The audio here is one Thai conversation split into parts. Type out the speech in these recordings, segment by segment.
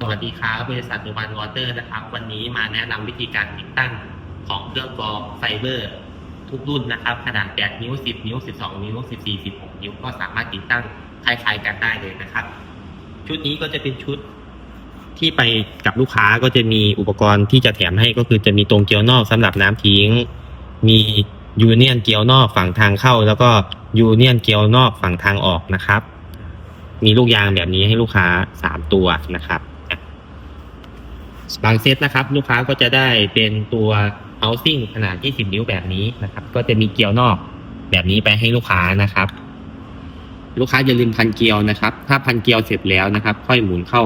สวัสดีครับบริษัทดูวันวอเตอร์นะครับ วันนี้มาแนะนำวิธีการติดตั้งของเครื่องกรองไฟเบอร์ ทุกรุ่นนะครับ ขนาด 8 นิ้ว 10 นิ้ว 12 นิ้ว 14 16 นิ้ว ก็สามารถติดตั้งคล้ายๆกันได้เลยนะครับ ชุดนี้ก็จะเป็นชุดที่ไปกับลูกค้าก็จะมีอุปกรณ์ที่จะแถมให้ก็คือจะมีตรงเกลียวนอกสำหรับน้ำทิ้ง มียูเนียนเกลียวนอกฝั่งทางเข้า แล้วก็ยูเนียนเกลียวนอกฝั่งทางออกนะครับ มีลูกยางแบบนี้ให้ลูกค้าสามตัวนะครับ บางเซตนะครับ ลูกค้าก็จะได้เป็นตัว housing ขนาด 20 นิ้วแบบนี้นะครับ ก็จะมีเกลียวนอกแบบนี้ไปให้ลูกค้านะครับ ลูกค้าอย่าลืมพันเกลียวนะครับ ถ้าพันเกลียวเสร็จแล้วนะครับ ค่อยหมุนเข้า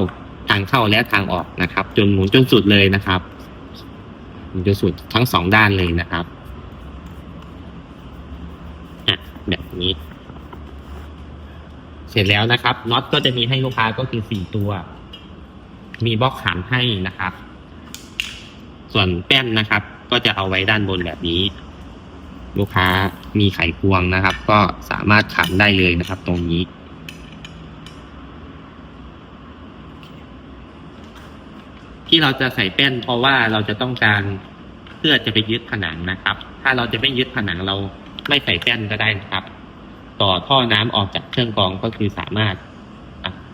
ทางเข้าและทางออกนะครับ จนหมุนจนสุดเลยนะครับหมุนจนสุดทั้งสองด้านเลยนะครับแบบนี้ เสร็จแล้วนะครับน็อตก็จะมีให้ลูกค้าก็คือสี่ตัว มีบล็อกหามให้นะครับ ส่วนแป้นนะครับ ก็จะเอาไว้ด้านบนแบบนี้ ลูกค้ามีไขควงนะครับ ก็สามารถขันได้เลยนะครับ ตรงนี้ ที่เราจะใส่แป้น เพราะว่าเราจะต้องการเพื่อจะไปยึดผนังนะครับ ถ้าเราจะไม่ยึดผนังเราไม่ใส่แป้นก็ได้นะครับ ต่อท่อน้ำออกจากเครื่องกรองก็คือสามารถ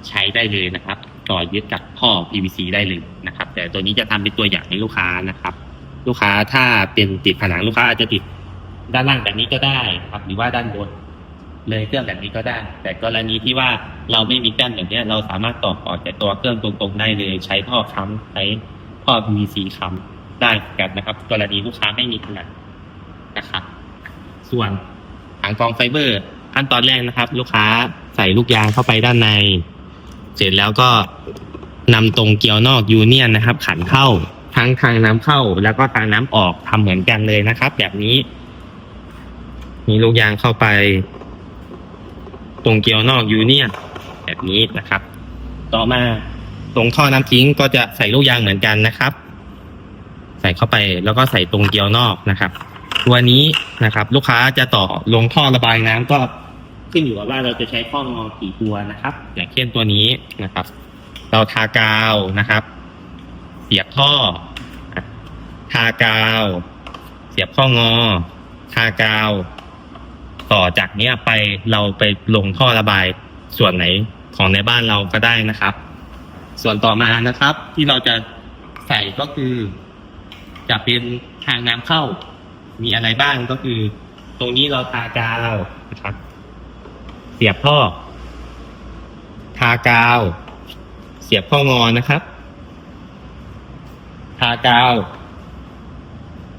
ใช้ได้เลยนะครับ ต่อยึดกับท่อ PVC ได้เลยนะครับ แต่ตัวนี้จะทำเป็นตัวอย่างให้ลูกค้านะครับ ลูกค้าถ้าเป็นติดผนังลูกค้าอาจจะติดด้านล่างแบบนี้ก็ได้ครับหรือว่าด้านบน เลยเครื่องแบบนี้ก็ได้ แต่กรณีที่ว่าเราไม่มีแป้นแบบเนี้เราสามารถต่อออกจากตัวเครื่องตรงๆได้เลย ใช้ท่อค้ำใช้ท่อ PVC ค้ำได้กันนะครับ กรณีลูกค้าไม่มีผนังนะครับ ส่วนถังกรองไฟเบอร์ขั้นตอนแรกนะครับ ลูกค้าใส่ลูกยางเข้าไปด้านใน เสร็จแล้วก็นำตรงเกลียวนอกยูเนียนนะครับ ขันเข้าทั้งทางน้ำเข้าแล้วก็ทางน้ำออกทำเหมือนกันเลยนะครับ แบบนี้ มีลูกยางเข้าไป ตรงเกลียวนอกยูเนียนแบบนี้นะครับ ต่อมาตรงท่อน้ำทิ้งก็จะใส่ลูกยางเหมือนกันนะครับ ใส่เข้าไปแล้วก็ใส่ตรงเกลียวนอกนะครับ ตัวนี้นะครับ ลูกค้าจะต่อลงท่อระบายน้ำก็ ขึ้นอยู่กับว่าเราจะใช้ข้องอกี่ตัวนะครับ อย่างเช่นตัวนี้นะครับ เราทากาวนะครับ เสียบท่อ ทากาว เสียบข้องอ ทากาว ต่อจากเนี้ยไปเราไปลงท่อระบายส่วนไหนของในบ้านเราก็ได้นะครับ ส่วนต่อมานะครับ ที่เราจะใส่ก็คือ จะเป็นทางน้ำเข้า มีอะไรบ้างก็คือ ตรงนี้เราทากาวนะครับ เสียบท่อ ทากาว เสียบข้องอนะครับ ทากาว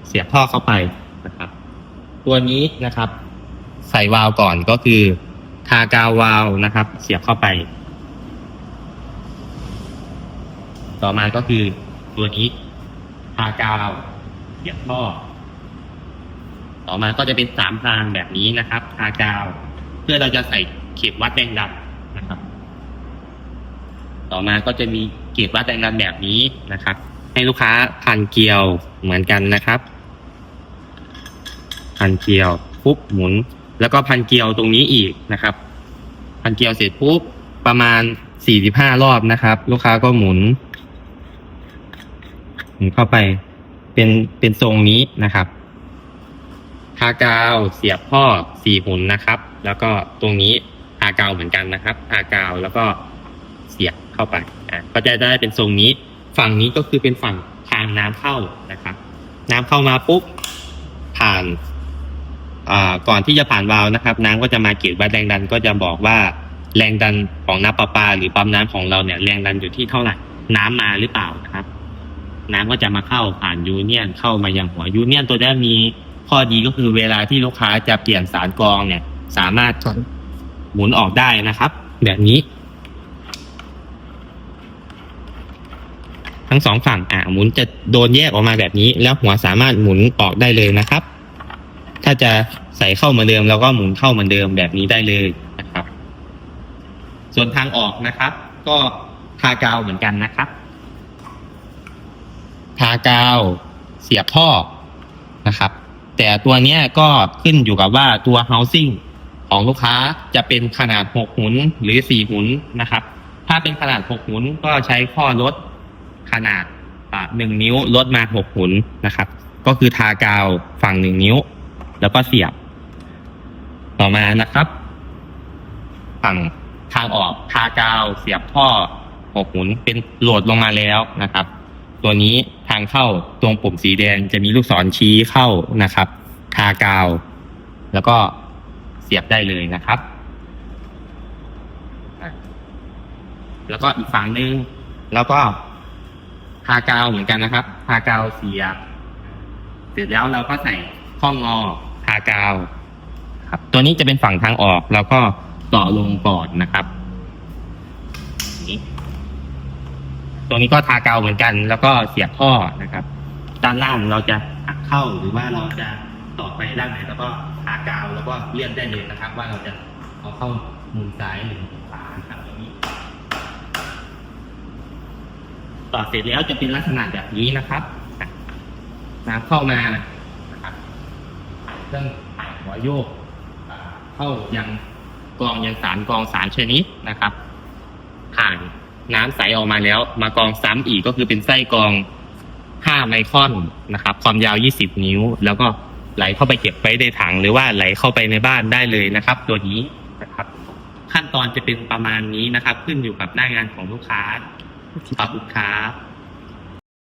เสียบท่อเข้าไปนะครับ ตัวนี้นะครับ ใส่วาล์วก่อนก็คือ ทากาววาล์วนะครับ เสียบเข้าไป ต่อมาก็คือตัวนี้ ทากาวเสียบท่อ ต่อมาก็จะเป็นสามทางแบบนี้นะครับ ทากาว พื่อเราจะใส่เข็มวัดแรงดันนะครับ ต่อมาก็จะมีเกจวัดแรงดันแบบนี้นะครับ ให้ลูกค้าพันเกลียวเหมือนกันนะครับพันเกลียวปุ๊บหมุน แล้วก็พันเกลียวตรงนี้อีกนะครับ พันเกลียวเสร็จปุ๊บประมาณสี่สิบห้ารอบนะครับ ลูกค้าก็หมุนหมุนเข้าไปเป็นเป็นทรงนี้นะครับ ทากาวเสียบพ่อสี่หุ่นนะครับ แล้วก็ตรงนี้ทากาวเหมือนกันนะครับทากาวแล้วก็เสียบเข้าไปอะก็จะได้เป็นทรงนี้ ฝั่งนี้ก็คือเป็นฝั่งทางน้ำเข้านะครับ น้ำเข้ามาปุ๊บผ่านอ่าก่อนที่จะผ่านวาล์วนะครับ น้ำก็จะมาเกจวัดแรงดันก็จะบอกว่าแรงดันของน้ำประปา หรือปั๊มน้ำของเราเนี่ยแรงดันอยู่ที่เท่าไหร่น้ำมาหรือเปล่านะครับ น้ำก็จะมาเข้าผ่านยูเนียนเข้ามายังหัวยูเนียนตัวนี้มี ข้อดีก็คือเวลาที่ลูกค้าจะเปลี่ยนสารกรองเนี่ย สามารถหมุนออกได้นะครับ แบบนี้ ทั้งสองฝั่งอ่าหมุนจะโดนแยกออกมาแบบนี้ แล้วหัวสามารถหมุนออกได้เลยนะครับ ถ้าจะใส่เข้าเหมือนเดิมเราก็หมุนเข้าเหมือนเดิมแบบนี้ได้เลยนะครับ ส่วนทางออกนะครับ ก็ทากาวเหมือนกันนะครับ ทากาวเสียบท่อนะครับ แต่ตัวเนี้ยก็ขึ้นอยู่กับว่าตัว housing ของลูกค้าจะเป็นขนาด 6 หุนหรือ 4 หุนนะครับ ถ้าเป็นขนาด 6 หุนก็ใช้ข้อลดขนาดหนึ่งนิ้วลดมาหกหุนนะครับ ก็คือทากาวฝั่งหนึ่งนิ้ว แล้วก็เสียบ ต่อมานะครับ ฝั่งทางออกทากาวเสียบท่อหกหุนเป็นโหลดลงมาแล้วนะครับ ตัวนี้างเข้าตรงปุ่มสีแดงจะมีลูกศรชี้เข้านะครับ ทากาว แล้วก็เสียบได้เลยนะครับ แล้วก็อีกฝั่งหนึ่งแล้วก็ทากาวเหมือนกันนะครับ ทากาวเสียบ เสร็จแล้วเราก็ใส่ข้องอทากาว ครับ ตัวนี้จะเป็นฝั่งทางออก แล้วก็ต่อลงก่อนนะครับอ ย่างนี้ก็ทากาวเหมือนกัน แล้วก็เสียบท่อนะครับ ด้านล่างเราจะหักเข้าหรือว่าเราจะต่อไปด้านไหนแล้วก็ทากาวแล้วก็เลื่อนได้เลยนะครับ ว่าเราจะเอาเข้ามุมซ้ายหรือมุมขวาครับตรงนี้ต่อเสร็จแล้วจะเป็นลักษณะแบบนี้นะครับน้ำเข้ามานะครับเครื่องหัวโยกเข้ายังกองยังสารกองสารชนิดนะครับผ่าน น้ำใสออกมาแล้ว มากองซ้ำอีกก็คือเป็นไส้กองห้าไมครอนนะครับ ความยาวยี่สิบนิ้ว แล้วก็ไหลเข้าไปเก็บไว้ในถังหรือว่าไหลเข้าไปในบ้านได้เลยนะครับ ตัวนี้นะครับ ขั้นตอนจะเป็นประมาณนี้นะครับ ขึ้นอยู่กับหน้างานของลูกค้าขอบคุณครับ